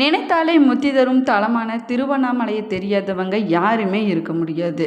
நினைத்தாலே முத்தி தரும் தலமான திருவண்ணாமலையை தெரியாதவங்க யாருமே இருக்க முடியாது.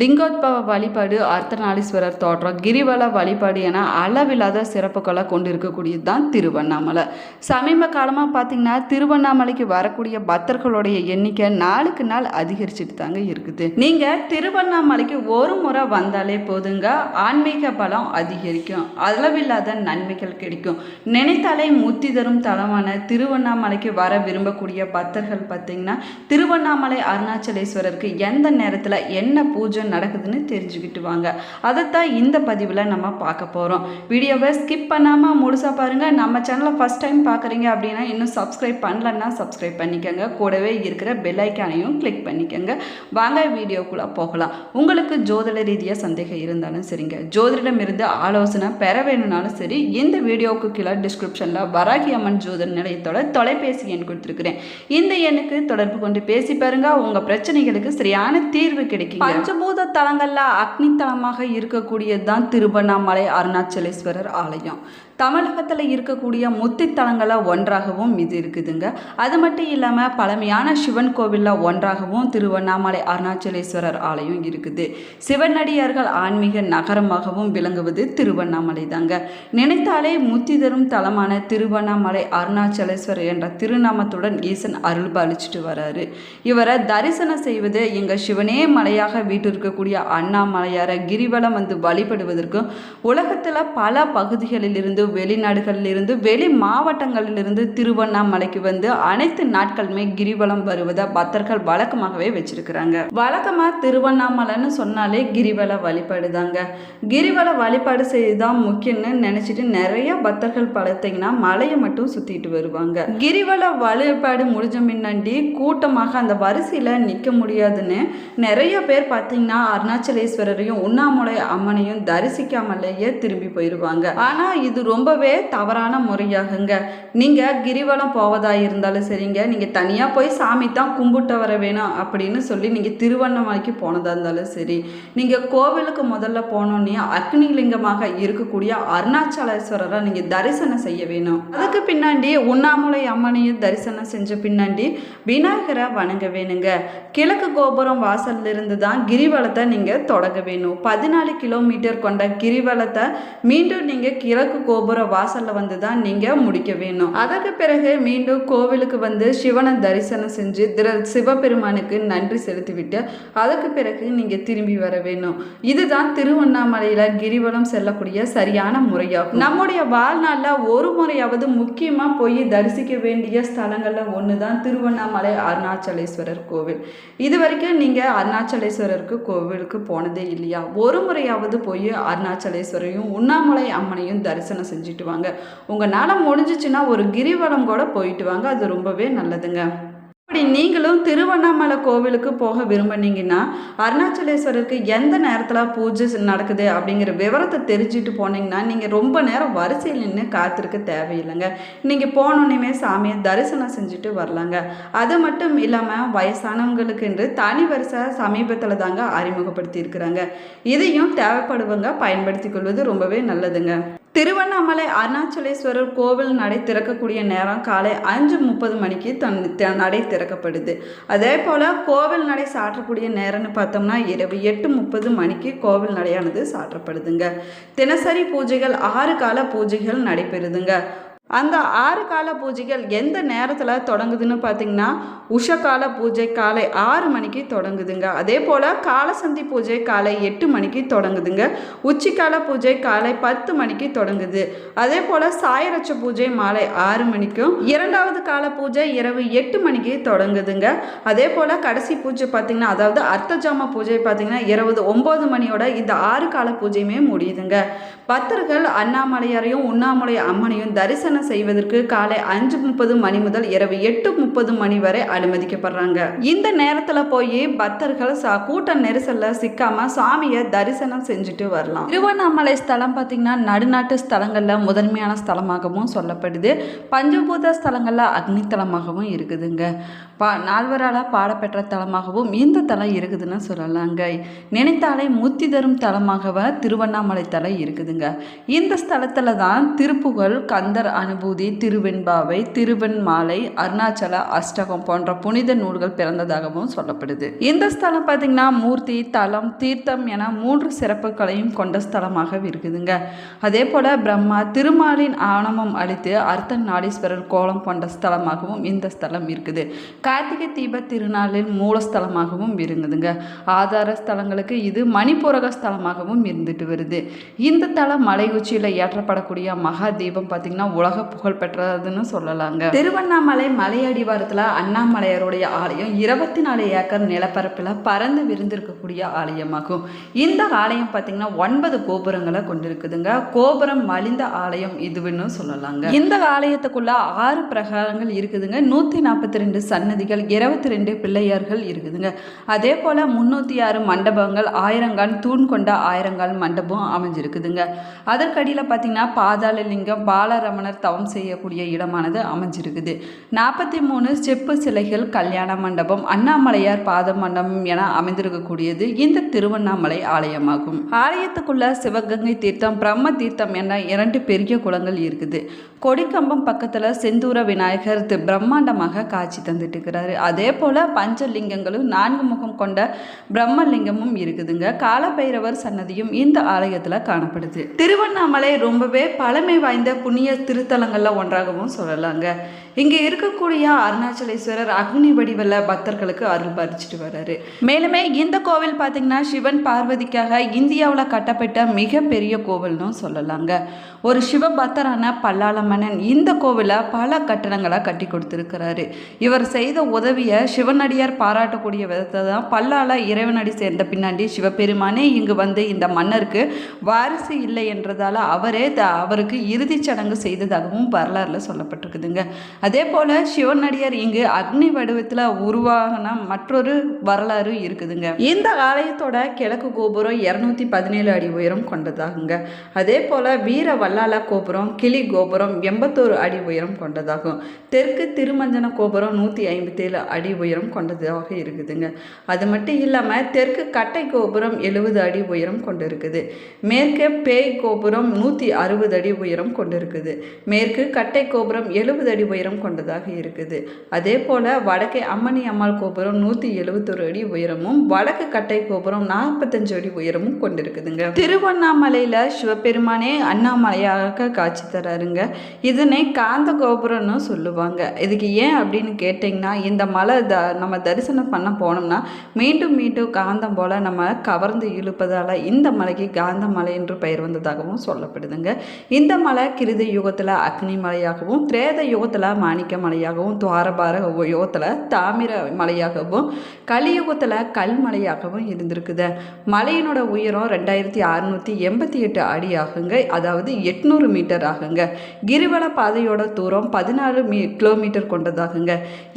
லிங்கோத்பவ வழிபாடு அர்த்தநாளீஸ்வரர் தோற்றம் கிரிவல வழிபாடு என அளவில்லாத சிறப்புகளை கொண்டு இருக்கக்கூடியது தான் திருவண்ணாமலை. சமீப காலமாக பார்த்தீங்கன்னா திருவண்ணாமலைக்கு வரக்கூடிய பக்தர்களுடைய எண்ணிக்கை நாளுக்கு நாள் அதிகரிச்சுட்டு தாங்க இருக்குது. நீங்கள் திருவண்ணாமலைக்கு ஒரு முறை வந்தாலே போதுங்க. ஆன்மீக பலம் அதிகரிக்கும். அளவில்லாத நன்மைகள் கிடைக்கும். நினைத்தாலே முத்தி தரும் தலமான திருவண்ணாமலைக்கு வர விரும்பக்கூடிய பக்தர்கள் பார்த்தீங்கன்னா திருவண்ணாமலை அருணாச்சலேஸ்வரருக்கு எந்த நேரத்தில் என்ன பூஜை நடக்குதுன்னு தெரிஞ்சுக்கிட்டு வாங்க. அதைத்தான் இந்த பதிவில் நம்ம பார்க்க போகிறோம் வீடியோவை ஸ்கிப் பண்ணாமல் முழுசாக பாருங்கள் நம்ம சேனலை ஃபஸ்ட் டைம் பார்க்குறீங்க அப்படின்னா இன்னும் சப்ஸ்கிரைப் பண்ணலன்னா சப்ஸ்கிரைப் பண்ணிக்கோங்க. கூடவே இருக்கிற பெல் ஐக்கானையும் கிளிக் பண்ணிக்கோங்க. வாங்க வீடியோக்குள்ளே போகலாம். உங்களுக்கு ஜோதிட ரீதியாக சந்தேகம் இருந்தாலும் சரிங்க. ஜோதிடம் இருந்து ஆலோசனை பெற வேணும்னாலும் சரி இந்த வீடியோவுக்கு கீழே டிஸ்கிரிப்ஷனில் வராகி அம்மன் ஜோதிட நிலையத்தோட தொலைபேசி எண் கொடுத்துருக்குறேன் இந்த எண்ணுக்கு தொடர்பு கொண்டு பேசி பாருங்க. உங்க பிரச்சனைகளுக்கு சரியான தீர்வு கிடைக்கும் பஞ்சபூத தலங்கள்ல அக்னி தலமாக இருக்கக்கூடியது தான் திருவண்ணாமலை அருணாச்சலேஸ்வரர் ஆலயம். தமிழகத்தில் இருக்கக்கூடிய முத்தித்தலங்களில் ஒன்றாகவும் இது இருக்குதுங்க. அது மட்டும் இல்லாமல் பழமையான சிவன் கோவிலில் ஒன்றாகவும் திருவண்ணாமலை அருணாச்சலேஸ்வரர் ஆலயம் இருக்குது. சிவனடியார்கள் ஆன்மீக நகரமாகவும் விளங்குவது திருவண்ணாமலை தாங்க நினைத்தாலே முத்தி தரும் தலமான திருவண்ணாமலை அருணாச்சலேஸ்வரர் என்ற திருநாமத்துடன் ஈசன் அருள் பாலிச்சுட்டு வராரு. இவரை தரிசனம் செய்வது எங்கள் சிவனே மலையாக வீட்டிருக்கக்கூடிய அண்ணாமலையாரை கிரிவலம் வந்து வழிபடுவதற்கும் உலகத்தில் பல பகுதிகளிலிருந்து வெளிநாடுகளிலிருந்து வெளி மாவட்டங்களிலிருந்து திருவண்ணாமலைக்கு வந்து அனைத்து நாட்களுமே கிரிவலம் வருவதை பக்தர்கள் வழக்கமாகவே வச்சிருக்கிறாங்க. வழக்கமாக திருவண்ணாமலைன்னு சொன்னாலே கிரிவல வழிபாடு தாங்க கிரிவல வழிபாடு செய்துதான் முக்கியம்னு நினைச்சிட்டு நிறைய பக்தர்கள் பார்த்தீங்கன்னா மலையை மட்டும் சுத்திட்டு வருவாங்க. கிரிவல வழிபாடு முடிஞ்ச முன்னாடி கூட்டமாக அந்த வரிசையில் நிற்க முடியாதுன்னு நிறைய பேர் பார்த்தீங்கன்னா அருணாச்சலேஸ்வரரையும் உண்ணாமலை அம்மனையும் தரிசிக்காமலேயே திரும்பி போயிடுவாங்க ஆனால் இது ரொம்பவே தவறான முறையாகுங்க. நீங்கள் கிரிவலம் போவதாக இருந்தாலும் சரிங்க. நீங்கள் தனியாக போய் சாமி தான் கும்பிட்டு வர வேணும் அப்படின்னு சொல்லி நீங்கள் திருவண்ணாமலைக்கு போனதாக இருந்தாலும் சரி. நீங்கள் கோவிலுக்கு முதல்ல போனோன்னே அக்னிலிங்கமாக இருக்கக்கூடிய அருணாச்சலேஸ்வரரை நீங்கள் தரிசனம் செய்ய வேணும். அதுக்கு பின்னாடி உண்ணாமலை அம்மனையும் தரிசனம் செஞ்ச பின்னாடி விநாயகரை வணங்க வேணுங்க. கிழக்கு கோபுரம் வாசல்ல இருந்து தான் கிரிவலத்தை நீங்கள் தொடங்க வேணும். பதினாலு கிலோமீட்டர் கொண்ட கிரிவலத்தை மீண்டும் நீங்கள் கிழக்கு கோபுரம் கோபுர வாசலில் வந்து தான் நீங்கள் முடிக்க வேணும். அதற்கு பிறகு மீண்டும் கோவிலுக்கு வந்து சிவனை தரிசனம் செஞ்சு திர சிவபெருமானுக்கு நன்றி செலுத்திவிட்டு அதுக்கு பிறகு நீங்கள் திரும்பி வர வேணும். இதுதான் திருவண்ணாமலையில் கிரிவலம் செல்லக்கூடிய சரியான முறையாகும். நம்முடைய வாழ்நாளில் ஒரு முறையாவது முக்கியமாக போய் தரிசிக்க வேண்டிய ஸ்தலங்களில் ஒன்று தான் திருவண்ணாமலை அருணாச்சலேஸ்வரர் கோவில். இது வரைக்கும் நீங்கள் அருணாச்சலேஸ்வரருக்கு கோவிலுக்கு போனதே இல்லையா? ஒரு முறையாவது போய் அருணாச்சலேஸ்வரையும் உண்ணாமலை அம்மனையும் தரிசனம் செஞ்சுட்டு வாங்க உங்களால் முடிஞ்சிச்சுன்னா ஒரு கிரிவலம் கூட போயிட்டு வாங்க அது ரொம்பவே நல்லதுங்க. அப்படி நீங்களும் திருவண்ணாமலை கோவிலுக்கு போக விரும்புனீங்கன்னா அருணாச்சலேஸ்வரருக்கு எந்த நேரத்தில் பூஜை நடக்குது அப்படிங்கிற விவரத்தை தெரிஞ்சுட்டு போனீங்கன்னா நீங்கள் ரொம்ப நேரம் வரிசையில் நின்று காத்திருக்க தேவையில்லைங்க. நீங்கள் போனோன்னே சாமியை தரிசனம் செஞ்சுட்டு வரலாங்க. அது மட்டும் இல்லாமல் வயசானவங்களுக்கு என்று தனி வரிசை சமீபத்தில் தாங்க அறிமுகப்படுத்தி இருக்கிறாங்க இதையும் தேவைப்படுவங்க பயன்படுத்தி கொள்வது ரொம்பவே நல்லதுங்க. திருவண்ணாமலை அருணாச்சலேஸ்வரர் கோவில் நடை திறக்கக்கூடிய நேரம் காலை அஞ்சு முப்பது மணிக்கு தன் நடை திறக்கப்படுது. அதே போல் கோவில் நடை சாற்றக்கூடிய நேரம்னு பார்த்தோம்னா இரவு எட்டு முப்பது மணிக்கு கோவில் நடையானது சாற்றப்படுதுங்க. தினசரி பூஜைகள் ஆறு கால பூஜைகள் நடைபெறுதுங்க. அந்த ஆறு கால பூஜைகள் எந்த நேரத்தில் தொடங்குதுன்னு பார்த்தீங்கன்னா உஷகால பூஜை காலை ஆறு மணிக்கு தொடங்குதுங்க. அதே போல் காலசந்தி பூஜை காலை எட்டு மணிக்கு தொடங்குதுங்க. உச்சிக்கால பூஜை காலை பத்து மணிக்கு தொடங்குது. அதே போல் சாயரட்ச பூஜை மாலை ஆறு மணிக்கும் இரண்டாவது கால பூஜை இரவு எட்டு மணிக்கு தொடங்குதுங்க. அதே போல் கடைசி பூஜை பார்த்தீங்கன்னா அதாவது அர்த்தஜாம பூஜை பார்த்தீங்கன்னா இரவு ஒம்பது மணியோட இந்த ஆறு கால பூஜையுமே முடியுதுங்க. பக்தர்கள் அண்ணாமலையாரையும் உண்ணாமலை அம்மனையும் தரிசனம் செய்வதற்கு காலை அஞ்சு முப்பது மணி முதல் இரவு எட்டு முப்பது மணி வரை அனுமதிக்கப்படுறாங்க. இந்த நேரத்தில் போய் பக்தர்கள் கூட்ட நெரிசலில் சிக்காம சாமியை தரிசனம் செஞ்சுட்டு வரலாம். திருவண்ணாமலை ஸ்தலம் பார்த்தீங்கன்னா நடுநாட்டு ஸ்தலங்களில் முதன்மையான ஸ்தலமாகவும் சொல்லப்படுது. பஞ்சபூத ஸ்தலங்களில் அக்னி தலமாகவும் இருக்குதுங்க. பா நால்வரால் பாடப்பெற்ற தலமாகவும் இந்த தலம் இருக்குதுன்னு சொல்லலாங்க. நினைத்தாலே முத்தி தரும் தலமாகவ திருவண்ணாமலை தலை இருக்குதுங்க. இந்த ஸ்தலத்தில் தான் திருப்புகழ் கந்தர் அனுபூதி திருவெண்பாவை திருவெண்மாலை அருணாச்சல அஷ்டகம் போன்ற புனித நூல்கள் பிறந்ததாகவும் சொல்லப்படுது. இந்த ஸ்தலம் பார்த்தீங்கன்னா மூர்த்தி தலம் தீர்த்தம் என மூன்று சிறப்புகளையும் கொண்ட ஸ்தலமாக இருக்குதுங்க. அதே போல பிரம்மா திருமாலின் ஆணவம் அளித்து அர்த்தநாடீஸ்வரர் கோலம் கொண்ட ஸ்தலமாகவும் இந்த ஸ்தலம் இருக்குது. கார்த்திகை தீப திருநாளில் மூலஸ்தலமாகவும் இருக்குதுங்க ஆதார ஸ்தலங்களுக்கு இது மணிப்பூரக ஸ்தலமாகவும் இருந்துட்டு வருது. இந்த தலம் மலை உச்சியில் ஏற்றப்படக்கூடிய மகா தீபம் பார்த்தீங்கன்னா உலக புகழ் பெற்றதுன்னு சொல்லலாங்க. திருவண்ணாமலை மலையடிவாரத்தில் அண்ணாமலையாருடைய ஆலயம் இருபத்தி நாலு ஏக்கர் நிலப்பரப்பில் பறந்து விரிந்திருக்கக்கூடிய ஆலயமாகும். இந்த ஆலயம் பார்த்தீங்கன்னா ஒன்பது கோபுரங்களை கொண்டிருக்குதுங்க. கோபுரம் மலிந்த ஆலயம் இதுவுன்னு சொல்லலாங்க. இந்த ஆலயத்துக்குள்ள ஆறு பிரகாரங்கள் இருக்குதுங்க. நூற்றி நாற்பத்தி ரெண்டு சன்னதிகள் இருபத்தி ரெண்டு பிள்ளையார்கள் இருக்குதுங்க. அதே போல் முந்நூற்றி ஆறு மண்டபங்கள் ஆயிரங்கால் தூண் கொண்ட ஆயிரங்கால் மண்டபம் அமைஞ்சிருக்குதுங்க. அதற்கடியில் பார்த்தீங்கன்னா பாதாள லிங்கம் பாலரமணர் தவம் செய்யக்கூடிய இடமானது அமைஞ்சிருக்குது. நாற்பத்தி மூணு செப்பு சிலைகள் கல்யாண மண்டபம் அண்ணாமலையார் பாத மண்டபம் என அமைந்திருக்கக்கூடியது இந்த திருவண்ணாமலை ஆலயமாகும். ஆலயத்துக்குள்ள சிவகங்கை தீர்த்தம் பிரம்ம தீர்த்தம் என இரண்டு பெரிய குளங்கள் இருக்குது. கொடிக்கம்பம் பக்கத்தில் செந்தூர விநாயகர் பிரம்மாண்டமாக காட்சி தந்துட்டு இருக்கிறாரு அதே போல் பஞ்சலிங்கங்களும் நான்கு முகம் கொண்ட பிரம்மலிங்கமும் இருக்குதுங்க. காலபைரவர் சன்னதியும் இந்த ஆலயத்தில் காணப்படுது. திருவண்ணாமலை ரொம்பவே பழமை வாய்ந்த புண்ணிய திருத்த திருத்தலங்கள்ல ஒன்றாகவும் சொல்லலாங்க. இங்கே இருக்கக்கூடிய அருணாச்சலேஸ்வரர் அக்னி வடிவில் பக்தர்களுக்கு அருள் பறிச்சிட்டு வர்றாரு. மேலுமே இந்த கோவில் பார்த்தீங்கன்னா சிவன் பார்வதிக்காக இந்தியாவில் கட்டப்பட்ட மிகப்பெரிய கோவில்னு சொல்லலாங்க. ஒரு சிவ பக்தரான பல்லாள மன்னன் இந்த கோவிலை பல கட்டணங்களாக கட்டி கொடுத்துருக்கிறாரு. இவர் செய்த உதவியை சிவனடியார் பாராட்டக்கூடிய விதத்தை தான் பல்லாள இறைவனடி சேர்ந்த பின்னாடி சிவபெருமானே இங்கு வந்து இந்த மன்னருக்கு வாரிசு இல்லை என்றதால அவரே த- அவருக்கு இறுதிச் சடங்கு செய்ததாகவும் வரலாறுல சொல்லப்பட்டிருக்குதுங்க. அதே போல் சிவனடியார் இங்கு அக்னி வடிவத்தில் உருவாகின மற்றொரு வரலாறு இருக்குதுங்க. இந்த ஆலயத்தோட கிழக்கு கோபுரம் இரநூத்தி பதினேழு அடி உயரம் கொண்டதாகுங்க. அதே போல் வீர வல்லால கோபுரம் கிளி கோபுரம் எண்பத்தோரு அடி உயரம் கொண்டதாகும். தெற்கு திருமஞ்சன கோபுரம் நூற்றி ஐம்பத்தேழு அடி உயரம் கொண்டதாக இருக்குதுங்க. அது மட்டும் இல்லாமல் தெற்கு கட்டை கோபுரம் எழுபது அடி உயரம் கொண்டு இருக்குது மேற்கே பேய் கோபுரம் நூற்றி அறுபது அடி உயரம் கொண்டு இருக்குது மேற்கு கட்டை கோபுரம் எழுபது அடி உயரம் கொண்டதாக இருக்குது. அதே போல் வடக்கே அம்மணி அம்மாள் கோபுரம் நூற்றி எழுபத்தொரு அடி உயரமும் வடக்கு கட்டை கோபுரம் நாற்பத்தஞ்சு அடி உயரமும் கொண்டிருக்குதுங்க. திருவண்ணாமலையில் சிவபெருமானே அண்ணாமலையாக காட்சி தராருங்க. இதனை காந்த கோபுரம்னு சொல்லுவாங்க. இதுக்கு ஏன் அப்படின்னு கேட்டிங்கன்னா இந்த மலை த நம்ம தரிசனம் பண்ண போனோம்னா மீண்டும் மீண்டும் காந்தம் போல் நம்ம கவர்ந்து இழுப்பதால் இந்த மலைக்கு காந்த மலை என்று பெயர் வந்ததாகவும் சொல்லப்படுதுங்க. இந்த மலை கிருத யுகத்தில் அக்னி மலையாகவும் திரேத யுகத்தில் மாணிக்க மலையாகவும் துவாரபார யுகத்தில் தாமிர மலையாகவும் கலியுகத்தில் கல் மலையாகவும் இருந்திருக்குது. மலையினோட உயரம் ரெண்டாயிரத்தி அறுநூற்றி எண்பத்தி எட்டு அடி ஆகுங்க. அதாவது எட்நூறு மீட்டர் ஆகுங்க. கிரிவல பாதையோட தூரம் பதினாலு மீ கிலோமீட்டர் கொண்டதாகுங்க.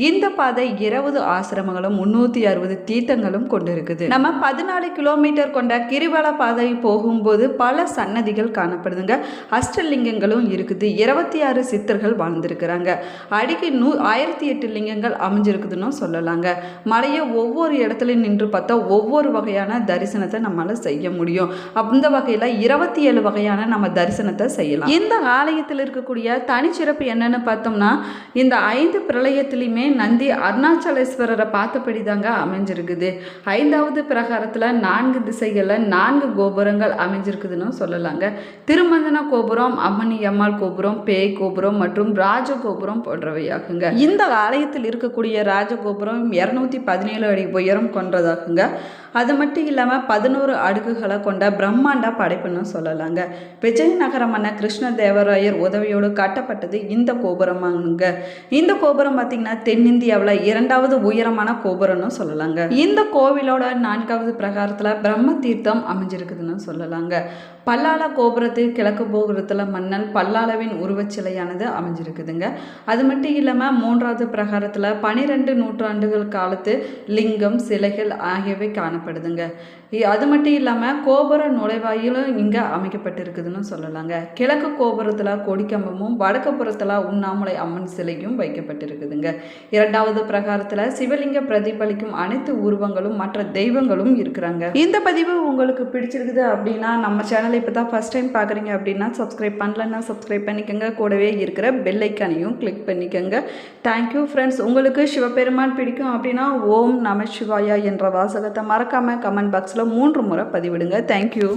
இந்த பாதை இருபது ஆசிரமங்களும் முன்னூற்றி அறுபது தீர்த்தங்களும் கொண்டிருக்குது. நம்ம பதினாலு கிலோமீட்டர் கொண்ட கிரிவல பாதை போகும்போது பல சன்னதிகள் காணப்படுதுங்க. அஷ்டலிங்கங்களும் இருக்குது. இருபத்தி ஆறு சித்தர்கள் வாழ்ந்திருக்கிறாங்க. அடிக்கு நூ ஆயிரத்தி எட்டு லிங்கங்கள் அமைஞ்சிருக்குதுன்னு சொல்லலாங்க. மலையை ஒவ்வொரு இடத்துல நின்று பார்த்தா ஒவ்வொரு வகையான தரிசனத்தை நம்மளால் செய்ய முடியும். அந்த வகையில் இருபத்தி ஏழு வகையான நம்ம தரிசனத்தை செய்யலாம். இந்த ஆலயத்தில் இருக்கக்கூடிய தனிச்சிறப்பு என்னன்னு பார்த்தோம்னா இந்த ஐந்து பிரளயத்திலையுமே நந்தி அருணாச்சலேஸ்வரரை பார்த்தபடி தாங்க அமைஞ்சிருக்குது. ஐந்தாவது பிரகாரத்தில் நான்கு திசைகளில் நான்கு கோபுரங்கள் அமைஞ்சிருக்குதுன்னு சொல்லலாங்க. திருமஞ்சன கோபுரம் அம்மணி அம்மாள் கோபுரம் பேய் கோபுரம் மற்றும் ராஜ கோபுரம் போன்றவையாகுங்க இந்த ஆலயத்தில் இருக்கக்கூடிய ராஜகோபுரம் இரநூத்தி பதினேழு அடி உயரம் கொன்றதாகுங்க அது மட்டும் இல்லாமல் பதினோரு அடுக்குகளை கொண்ட பிரம்மாண்ட படைப்புன்னு சொல்லலாங்க. விஜயநகர மன்னர் கிருஷ்ணதேவராயர் உதவியோடு கட்டப்பட்டது இந்த கோபுரமாகுங்க இந்த கோபுரம் பார்த்தீங்கன்னா தென்னிந்தியாவில் இரண்டாவது உயரமான கோபுரம்னு சொல்லலாங்க. இந்த கோவிலோட நான்காவது பிரகாரத்தில் பிரம்ம தீர்த்தம் அமைஞ்சிருக்குதுன்னு சொல்லலாங்க. பல்லால கோபுரத்தில் கிழக்கு கோபுரத்தில் மன்னன் பல்லாளவின் உருவச்சிலையானது அமைஞ்சிருக்குதுங்க. அது மட்டும் இல்லாமல் மூன்றாவது பிரகாரத்தில் பனிரெண்டு நூற்றாண்டுகள் காலத்து லிங்கம் சிலைகள் ஆகியவை காணப்படுதுங்க. அது மட்டும் இல்லாமல் கோபுர நுழைவாயிலும் இங்கே அமைக்கப்பட்டிருக்குதுன்னு சொல்லலாங்க. கிழக்கு கோபுரத்தில் கொடிக்கம்பமும் வடக்கு புறத்தில் உண்ணாமலை அம்மன் சிலையும் வைக்கப்பட்டிருக்குதுங்க. இரண்டாவது பிரகாரத்தில் சிவலிங்க பிரதிபலிக்கும் அனைத்து உருவங்களும் மற்ற தெய்வங்களும் இருக்கிறாங்க. இந்த பதிவு உங்களுக்கு பிடிச்சிருக்குது அப்படின்னா நம்ம சேனலை இப்போ தான் ஃபஸ்ட் டைம் பார்க்குறீங்க அப்படின்னா சப்ஸ்கிரைப் பண்ணலன்னா சப்ஸ்கிரைப் பண்ணிக்கோங்க. கூடவே இருக்கிற பெல்லைக்கானையும் கிளிக் கிளிக் பண்ணிக்கோங்க. தேங்க்யூ ஃப்ரெண்ட்ஸ் உங்களுக்கு சிவபெருமான் பிடிக்கும் அப்படின்னா ஓம் நம சிவாயா என்ற வாசகத்தை மறக்காமல் கமெண்ட் பாக்ஸில் மூன்று முறை பதிவிடுங்க. தேங்க்யூ